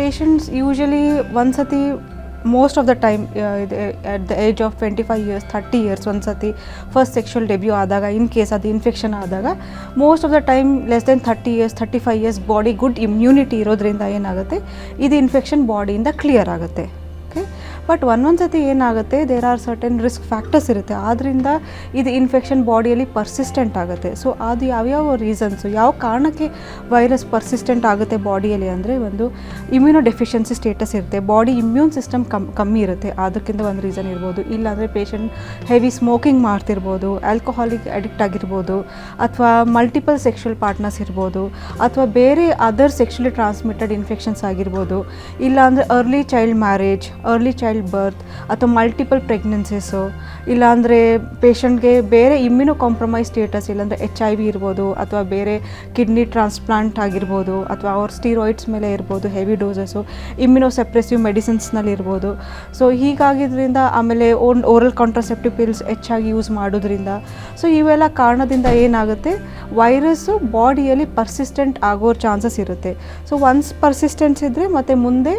Patients usually ಒಂದ್ಸತಿ most of the time at the age of twenty five years thirty years ಒಂದು ಸತಿ first sexual debut ಆದಾಗ in case ಅದು infection ಆದಾಗ most of the time less than thirty years thirty five years body good immunity ಇರೋದ್ರಿಂದ ಏನಾಗುತ್ತೆ, ಇದು infection ಬಾಡಿಯಿಂದ clear ಆಗುತ್ತೆ. ಬಟ್ ಒಂದೊಂದು ಸತಿ ಏನಾಗುತ್ತೆ there are certain risk factors ಇರುತ್ತೆ. ಆದ್ದರಿಂದ ಇದು ಇನ್ಫೆಕ್ಷನ್ ಬಾಡಿಯಲ್ಲಿ ಪರ್ಸಿಸ್ಟೆಂಟ್ ಆಗುತ್ತೆ. ಸೊ ಅದು ಯಾವ್ಯಾವ ರೀಸನ್ಸು ಯಾವ ಕಾರಣಕ್ಕೆ ವೈರಸ್ ಪರ್ಸಿಸ್ಟೆಂಟ್ ಆಗುತ್ತೆ ಬಾಡಿಯಲ್ಲಿ ಅಂದರೆ ಒಂದು ಇಮ್ಯುನೋ ಡೆಫಿಷಿಯನ್ಸಿ ಸ್ಟೇಟಸ್ ಇರುತ್ತೆ. ಬಾಡಿ ಇಮ್ಯೂನ್ ಸಿಸ್ಟಮ್ ಕಮ್, ಕಮ್ಮಿ ಇರುತ್ತೆ. ಅದಕ್ಕಿಂತ ಒಂದು ರೀಸನ್ ಇರ್ಬೋದು. ಇಲ್ಲಾಂದರೆ ಪೇಷಂಟ್ ಹೆವಿ ಸ್ಮೋಕಿಂಗ್ ಮಾಡ್ತಿರ್ಬೋದು ಆಲ್ಕೋಹಾಲಿಕ್ ಅಡಿಕ್ಟ್ ಆಗಿರ್ಬೋದು, ಅಥವಾ ಮಲ್ಟಿಪಲ್ ಸೆಕ್ಷುವಲ್ ಪಾರ್ಟ್ನರ್ಸ್ ಇರ್ಬೋದು, ಅಥವಾ ಬೇರೆ ಅದರ್ ಸೆಕ್ಷುಲಿ ಟ್ರಾನ್ಸ್ಮಿಟೆಡ್ ಇನ್ಫೆಕ್ಷನ್ಸ್ ಆಗಿರ್ಬೋದು. ಇಲ್ಲಾಂದರೆ early child marriage early child birth ಅಥವಾ ಮಲ್ಟಿಪಲ್ ಪ್ರೆಗ್ನೆನ್ಸೀಸು ಇಲ್ಲಾಂದರೆ ಪೇಷಂಟ್ಗೆ ಬೇರೆ ಇಮ್ಯುನೋ ಕಾಂಪ್ರಮೈಸ್ ಸ್ಟೇಟಸ್ ಇಲ್ಲಾಂದರೆ ಎಚ್ ಐ ವಿ ಇರ್ಬೋದು ಅಥವಾ ಬೇರೆ ಕಿಡ್ನಿ ಟ್ರಾನ್ಸ್ಪ್ಲಾಂಟ್ ಆಗಿರ್ಬೋದು ಅಥವಾ ಅವ್ರ ಸ್ಟೀರಾಯ್ಡ್ಸ್ ಮೇಲೆ ಇರ್ಬೋದು ಹೆವಿ ಡೋಸಸ್ಸು ಇಮ್ಯುನೋ ಸೆಪ್ರೆಸಿವ್ ಮೆಡಿಸಿನ್ಸ್ನಲ್ಲಿ ಇರ್ಬೋದು. ಸೊ ಹೀಗಾಗಿದ್ದರಿಂದ ಆಮೇಲೆ ಓನ್ ಓರಲ್ ಕಾಂಟ್ರಸೆಪ್ಟಿವ್ ಪಿಲ್ಸ್ ಹೆಚ್ಚಾಗಿ ಯೂಸ್ ಮಾಡೋದ್ರಿಂದ. ಸೊ ಇವೆಲ್ಲ ಕಾರಣದಿಂದ ಏನಾಗುತ್ತೆ? ವೈರಸ್ಸು ಬಾಡಿಯಲ್ಲಿ ಪರ್ಸಿಸ್ಟೆಂಟ್ ಆಗೋ ಚಾನ್ಸಸ್ ಇರುತ್ತೆ. ಸೊ ಒನ್ಸ್ ಪರ್ಸಿಸ್ಟೆನ್ಸ್ ಇದ್ದರೆ ಮತ್ತು ಮುಂದೆ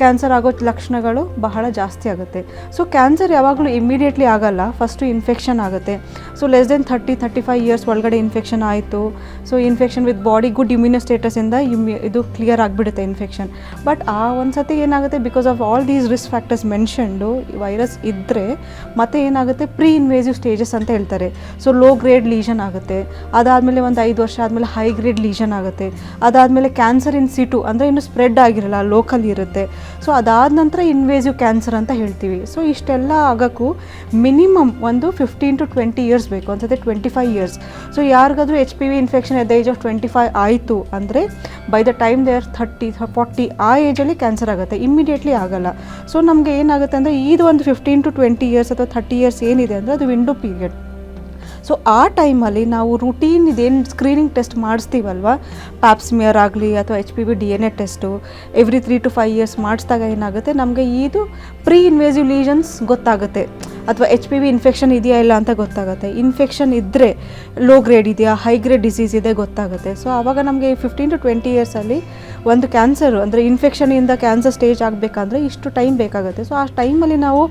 ಕ್ಯಾನ್ಸರ್ ಆಗೋ ಲಕ್ಷಣಗಳು ಬಹಳ ಜಾಸ್ತಿ ಆಗುತ್ತೆ. ಸೊ ಕ್ಯಾನ್ಸರ್ ಯಾವಾಗಲೂ ಇಮಿಡಿಯೇಟ್ಲಿ ಆಗಲ್ಲ. ಫಸ್ಟು ಇನ್ಫೆಕ್ಷನ್ ಆಗುತ್ತೆ. So less than thirty thirty five years ಒಳಗಡೆ ಇನ್ಫೆಕ್ಷನ್ ಆಯಿತು. So infection with body good immuno ಸ್ಟೇಟಸಿಂದ ಇಮ್ಯು ಇದು ಕ್ಲಿಯರ್ ಆಗಿಬಿಡುತ್ತೆ ಇನ್ಫೆಕ್ಷನ್ ಬಟ್ ಆ ಒಂದು ಸತಿ ಏನಾಗುತ್ತೆ? Because of all these risk factors mentioned virus ಇದ್ದರೆ ಮತ್ತೆ ಏನಾಗುತ್ತೆ? ಪ್ರೀ ಇನ್ವೇಸಿವ್ ಸ್ಟೇಜಸ್ ಅಂತ ಹೇಳ್ತಾರೆ. ಸೊ ಲೋ ಗ್ರೇಡ್ ಲೀಷನ್ ಆಗುತ್ತೆ. ಅದಾದಮೇಲೆ ಒಂದು ಐದು ವರ್ಷ ಆದಮೇಲೆ ಹೈ ಗ್ರೇಡ್ ಲೀಷನ್ ಆಗುತ್ತೆ. ಅದಾದಮೇಲೆ ಕ್ಯಾನ್ಸರ್ ಇನ್ ಸಿಟು ಅಂದರೆ ಇನ್ನು ಸ್ಪ್ರೆಡ್ ಆಗಿರಲ್ಲ ಲೋಕಲ್ ಇರುತ್ತೆ. ಸೊ ಅದಾದ ನಂತರ ಇನ್ವೇಸಿವ್ ಕ್ಯಾನ್ಸರ್ ಅಂತ ಹೇಳ್ತೀವಿ. ಸೊ ಇಷ್ಟೆಲ್ಲ ಆಗೋಕ್ಕೂ ಮಿನಿಮಮ್ ಒಂದು ಫಿಫ್ಟೀನ್ ಟು ಟ್ವೆಂಟಿ ಇಯರ್ಸ್ ಬೇಕು. ಅನ್ಸುತ್ತೆ ಟ್ವೆಂಟಿ ಫೈವ್ ಇಯರ್ಸ್ ಸೊ ಯಾರಿಗಾದರೂ H P V infection at the age of twenty five ಆಯಿತು ಅಂದರೆ by the time they are thirty forty ಆ ಏಜಲ್ಲಿ ಕ್ಯಾನ್ಸರ್ ಆಗುತ್ತೆ. ಇಮ್ಮಿಡಿಯೇಟ್ಲಿ ಆಗಲ್ಲ. ಸೊ ನಮಗೆ ಏನಾಗುತ್ತೆ ಅಂದರೆ, ಇದು ಒಂದು ಫಿಫ್ಟೀನ್ ಟು ಟ್ವೆಂಟಿ ಇಯರ್ಸ್ ಅಥವಾ ಥರ್ಟಿ ಇಯರ್ಸ್ ಏನಿದೆ ಅಂದರೆ ಅದು ವಿಂಡೋ ಪೀರಿಯಡ್ ಸೊ ಆ ಟೈಮಲ್ಲಿ ನಾವು ರುಟೀನ್ ಇದೇನು ಸ್ಕ್ರೀನಿಂಗ್ ಟೆಸ್ಟ್ ಮಾಡಿಸ್ತೀವಲ್ವ? ಪ್ಯಾಪ್ಸ್ಮಿಯರ್ ಆಗಲಿ ಅಥವಾ H P V D N A test every three to five years ಮಾಡಿಸಿದಾಗ ಏನಾಗುತ್ತೆ? ನಮಗೆ ಇದು ಪ್ರೀ ಇನ್ವೇಸಿವ್ ಲೀಜನ್ಸ್ ಗೊತ್ತಾಗುತ್ತೆ. ಅಥವಾ ಎಚ್ ಪಿ ವಿ ಇನ್ಫೆಕ್ಷನ್ ಇದೆಯಾ ಇಲ್ಲ ಅಂತ ಗೊತ್ತಾಗುತ್ತೆ. ಇನ್ಫೆಕ್ಷನ್ ಇದ್ದರೆ ಲೋ ಗ್ರೇಡ್ ಇದೆಯಾ ಹೈ ಗ್ರೇಡ್ ಡಿಸೀಸ್ ಇದೆ ಗೊತ್ತಾಗುತ್ತೆ. ಸೊ ಆವಾಗ ನಮಗೆ ಫಿಫ್ಟೀನ್ ಟು ಟ್ವೆಂಟಿ ಇಯರ್ಸಲ್ಲಿ ಒಂದು ಕ್ಯಾನ್ಸರು ಅಂದರೆ ಇನ್ಫೆಕ್ಷನಿಂದ ಕ್ಯಾನ್ಸರ್ ಸ್ಟೇಜ್ ಆಗಬೇಕಂದ್ರೆ ಇಷ್ಟು ಟೈಮ್ ಬೇಕಾಗುತ್ತೆ. ಸೊ ಆ ಟೈಮಲ್ಲಿ ನಾವು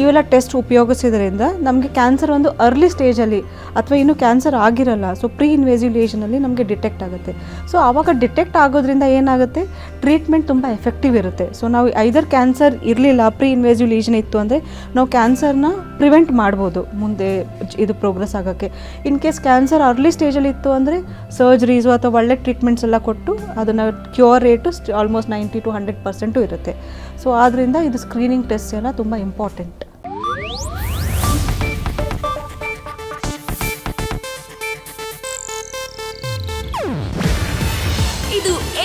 ಇವೆಲ್ಲ ಟೆಸ್ಟ್ ಉಪಯೋಗಿಸೋದ್ರಿಂದ ನಮಗೆ ಕ್ಯಾನ್ಸರ್ ಒಂದು ಅರ್ಲಿ ಸ್ಟೇಜಲ್ಲಿ ಅಥವಾ ಇನ್ನೂ ಕ್ಯಾನ್ಸರ್ ಆಗಿರಲ್ಲ ಸೊ ಪ್ರೀ ಇನ್ವೇಸಿವ್ ಲೇಷನಲ್ಲಿ ನಮಗೆ ಡಿಟೆಕ್ಟ್ ಆಗುತ್ತೆ. ಸೊ ಆವಾಗ ಡಿಟೆಕ್ಟ್ ಆಗೋದ್ರಿಂದ ಏನಾಗುತ್ತೆ? ಟ್ರೀಟ್ಮೆಂಟ್ ತುಂಬ ಎಫೆಕ್ಟಿವ್ ಇರುತ್ತೆ. ಸೊ ನಾವು ಐದರ್ ಕ್ಯಾನ್ಸರ್ ಇರಲಿಲ್ಲ ಪ್ರೀ ಇನ್ವೆಸ್ಯುಲೇಷನ್ ಇತ್ತು ಅಂದರೆ ನಾವು ಕ್ಯಾನ್ಸರ್ನ ಪ್ರಿವೆಂಟ್ ಮಾಡ್ಬೋದು ಮುಂದೆ ಇದು ಪ್ರೋಗ್ರೆಸ್ ಆಗೋಕ್ಕೆ. ಇನ್ ಕೇಸ್ ಕ್ಯಾನ್ಸರ್ ಅರ್ಲಿ ಸ್ಟೇಜಲ್ಲಿ ಇತ್ತು ಅಂದರೆ ಸರ್ಜರೀಸು ಅಥವಾ ಒಳ್ಳೆ ಟ್ರೀಟ್ಮೆಂಟ್ಸ್ ಎಲ್ಲ ಕೊಟ್ಟು ಅದನ್ನು cure rate almost ninety to hundred percent ಇರುತ್ತೆ. ಸೊ ಆದ್ದರಿಂದ ಇದು ಸ್ಕ್ರೀನಿಂಗ್ ಟೆಸ್ಟ್ ಎಲ್ಲ ತುಂಬ ಇಂಪಾರ್ಟೆಂಟ್